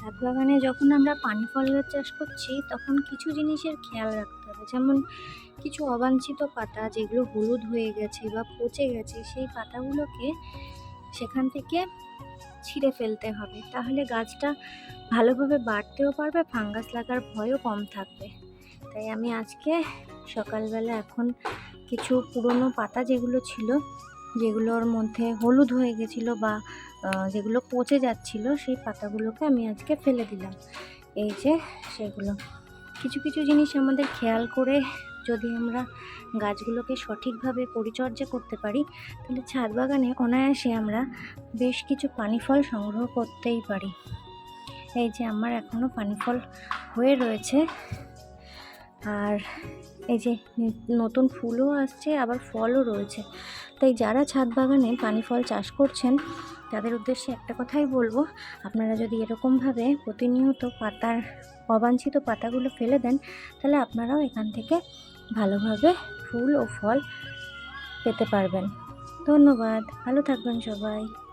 ছাদ বাগানে যখন আমরা পানি ফল গাছ চাষ করছি, তখন কিছু জিনিসের খেয়াল রাখতে হবে। যেমন কিছু অবাঞ্ছিত পাতা যেগুলো হলুদ হয়ে গেছে বা পচে গেছে, সেই পাতাগুলোকে সেখান থেকে ছিঁড়ে ফেলতে হবে। তাহলে গাছটা ভালোভাবে বাড়তেও পারবে, ফাঙ্গাস লাগার ভয়ও কম থাকবে। তাই আমি আজকে সকালবেলা এখন কিছু পুরনো পাতা যেগুলো ছিল যেগুলোর মধ্যে হলুদ হয়ে গেছিল বা যেগুলো পচে যাচ্ছিল, সেই পাতাগুলোকে আমি আজকে ফেলে দিলাম। এই যে সেগুলো। কিছু কিছু জিনিস আমাদের খেয়াল করে যদি আমরা গাছগুলোকে সঠিকভাবে পরিচর্যা করতে পারি, তাহলে ছাদ বাগানে অনায়াসে আমরা বেশ কিছু পানি ফল সংগ্রহ করতেই পারি। এই যে আমার এখনও পানি ফল হয়ে রয়েছে। আর এই যে নতুন ফুলও আসছে, আবার ফলও রয়েছে। তাই যারা ছাদ বাগানে পানি ফল চাষ করছেন, তাদের উদ্দেশ্যে একটা কথাই বলব, আপনারা যদি এরকমভাবে প্রতিনিয়ত পাতার, অবাঞ্ছিত পাতাগুলো ফেলে দেন, তাহলে আপনারাও এখান থেকে ভালোভাবে ফুল ও ফল পেতে পারবেন। ধন্যবাদ, ভালো থাকবেন সবাই।